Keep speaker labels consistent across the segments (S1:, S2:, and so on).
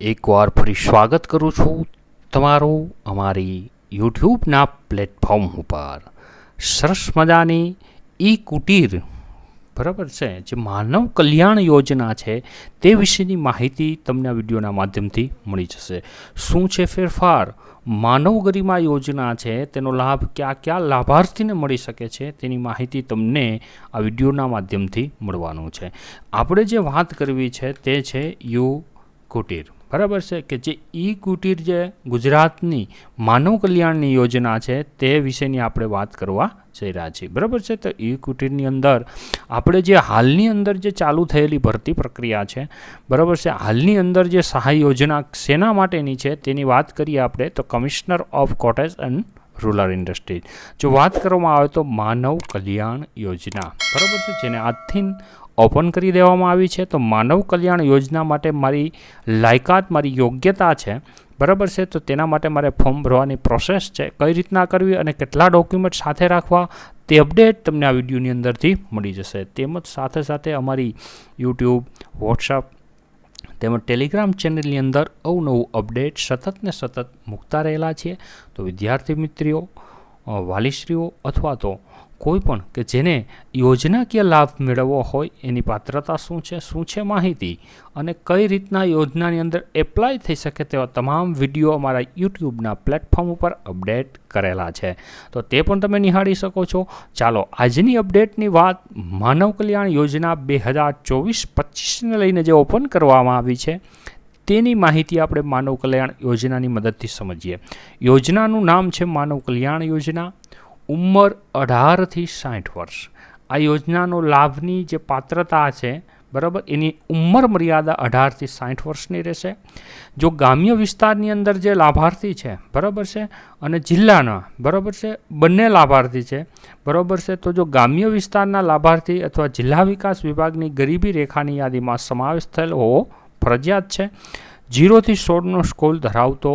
S1: એકવાર ફરી સ્વાગત કરું છું તમારું અમારી યુટ્યુબના પ્લેટફોર્મ ઉપર. સરસ મજાની ઈ કુટીર, બરાબર છે, જે માનવ કલ્યાણ યોજના છે, તે વિશેની માહિતી તમને આ વિડીયોના માધ્યમથી મળી જશે. શું છે ફેરફાર? માનવ ગરિમા યોજના છે, તેનો લાભ કયા કયા લાભાર્થીને મળી શકે છે, તેની માહિતી તમને આ વિડીયોના માધ્યમથી મળવાનું છે. આપણે જે વાત કરવી છે તે છે યુ કુટીર. બરાબર છે કે જે ઈ કુટીર જે ગુજરાતની માનવ કલ્યાણની યોજના છે તે વિશેની આપણે વાત કરવા જઈ રહ્યા છીએ. બરાબર છે? તો ઈ કુટીરની અંદર આપણે જે હાલની અંદર જે ચાલુ થયેલી ભરતી પ્રક્રિયા છે, બરાબર છે? હાલની અંદર જે સહાય યોજના શેના માટેની છે તેની વાત કરીએ આપણે તો commissioner of cottage and rural industries જો વાત કરવામાં આવે તો માનવ કલ્યાણ યોજના. બરાબર છે? જેને આજથી ઓપન કરી દેવામાં આવી છે. તો માનવ કલ્યાણ યોજના માટે મારી લાયકાત, મારી યોગ્યતા છે. બરાબર છે? તો તેના માટે મારે ફોર્મ ભરવાની પ્રોસેસ છે. કઈ રીતના કરવી અને કેટલા ડોક્યુમેન્ટ સાથે રાખવા તે અપડેટ તમને આ વિડીયોની અંદરથી મળી જશે. તેમજ સાથે સાથે અમારી યુટ્યુબ, વોટ્સઅપ તેમજ ટેલિગ્રામ ચેનલની અંદર અવનવું અપડેટ સતત ને સતત મૂકતા રહેલા છીએ. તો વિદ્યાર્થી મિત્રો વાલીશ્રીઓ અથવા તો કોઈ પણ કે જેને યોજનાકીય લાભ મેળવવો હોય એની પાત્રતા શું છે શું છે માહિતી અને કઈ રીતના યોજનાની અંદર એપ્લાય થઈ શકે તેવા તમામ વીડિયો અમારા યુટ્યુબના પ્લેટફોર્મ ઉપર અપડેટ કરેલા છે. તો તે પણ તમે નિહાળી શકો છો. ચાલો, આજની અપડેટની વાત માનવ કલ્યાણ યોજના બે હજાર ચોવીસ પચીસને લઈને જે ઓપન કરવામાં આવી છે, તેની માહિતી આપણે માનવ કલ્યાણ યોજનાની મદદથી સમજીએ. યોજનાનું નામ છે માનવ કલ્યાણ યોજના. ઉંમર અઢારથી સાઠ વર્ષ. આ યોજનાનો લાભની જે પાત્રતા છે, બરાબર, એની ઉંમર મર્યાદા અઢારથી સાઠ વર્ષની રહેશે. જો ગ્રામ્ય વિસ્તારની અંદર જે લાભાર્થી છે, બરાબર છે, અને જિલ્લાના, બરાબર છે, બંને લાભાર્થી છે, બરાબર છે, તો જો ગ્રામ્ય વિસ્તારના લાભાર્થી અથવા જિલ્લા વિકાસ વિભાગની ગરીબી રેખાની યાદીમાં સમાવેશ થયેલ હોવો ફરજિયાત છે. જીરોથી સોળનો સ્કોલ ધરાવતો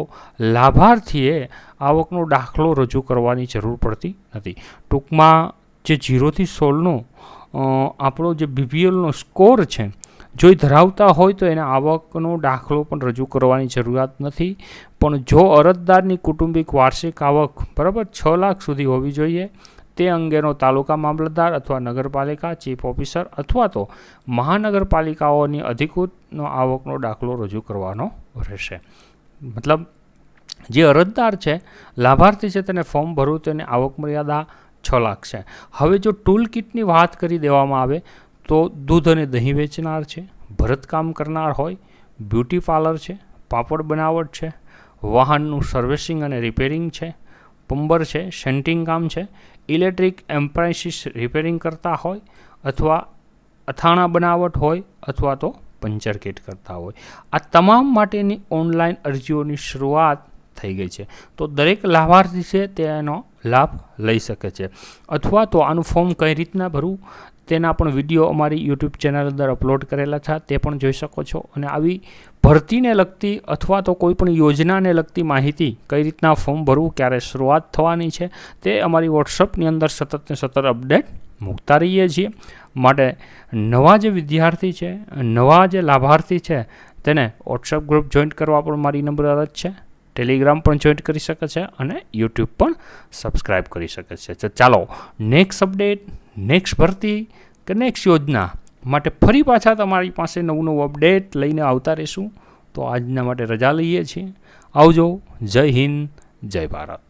S1: લાભાર્થીએ આવકનો દાખલો રજૂ કરવાની જરૂર પડતી નથી. ટૂંકમાં જે જીરોથી સોળનો આપણો જે બીપીએલનો સ્કોર છે જો એ ધરાવતા હોય તો એને આવકનો દાખલો પણ રજૂ કરવાની જરૂરિયાત નથી. પણ જો અરજદારની કુટુંબિક વાર્ષિક આવક બરાબર છ લાખ સુધી હોવી જોઈએ તે અંગેનો તાલુકા મામલતદાર અથવા નગરપાલિકા ચીફ ઓફિસર અથવા તો મહાનગરપાલિકાઓની અધિકૃતનો આવકનો દાખલો રજૂ કરવાનો રહેશે. મતલબ, જે અરજદાર છે, લાભાર્થી છે તેને ફોર્મ ભરવું તેની આવક મર્યાદા છ લાખ છે. હવે જો ટૂલ કિટની વાત કરી દેવામાં આવે, તો દૂધ અને દહીં વેચનાર છે, ભરતકામ કરનાર હોય, બ્યુટી પાર્લર છે, પાપડ બનાવટ છે, વાહનનું સર્વિસિંગ અને રિપેરિંગ છે પંબર છે, શન્ટિંગ કામ છે, ઇલેક્ટ્રિક એમ્પ્રાઇસીસ રિપેરિંગ કરતા હોય અથવા અથાણા બનાવટ હોય અથવા તો પંચર કિટ કરતા હોય. આ તમામ માટેની ઓનલાઈન અરજીઓની શરૂઆત થઈ ગઈ છે. તો દરેક લાભાર્થી છે તેનો લાભ લઈ શકે છે. અથવા તો આનું ફોર્મ કઈ રીતના ભરવું, તેના પણ વીડિયો અમારી યુટ્યુબ ચેનલ અંદર અપલોડ કરેલા છે, તે પણ જોઈ શકો છો. અને આવી ભરતીને લગતી અથવા તો કોઈ પણ યોજનાને લગતી માહિતી કઈ રીતના ફોર્મ ભરવું, ક્યારે શરૂઆત થવાની છે, તે અમારી વોટ્સઅપની અંદર સતત ને સતત અપડેટ મૂકતા રહીએ છીએ. માટે નવા જે વિદ્યાર્થી છે, નવા જે લાભાર્થી છે, તેને વોટ્સઅપ ગ્રુપ જોઈન્ટ કરવા પણ મારી નંબર અરજ છે. ટેલિગ્રામ પણ જોઈન કરી શકે છે અને યુટ્યુબ પણ સબસ્ક્રાઈબ કરી શકે છે. ચાલો નેક્સ્ટ અપડેટ નેક્સ્ટ ભરતી કે નેક્સ્ટ યોજના માટે ફરી પાછા તમારી પાસે નવું નવું અપડેટ લઈને આવતા રહીશું. તો આજના માટે રજા લઈએ છીએ. આવજો. જય હિન્દ, જય ભારત.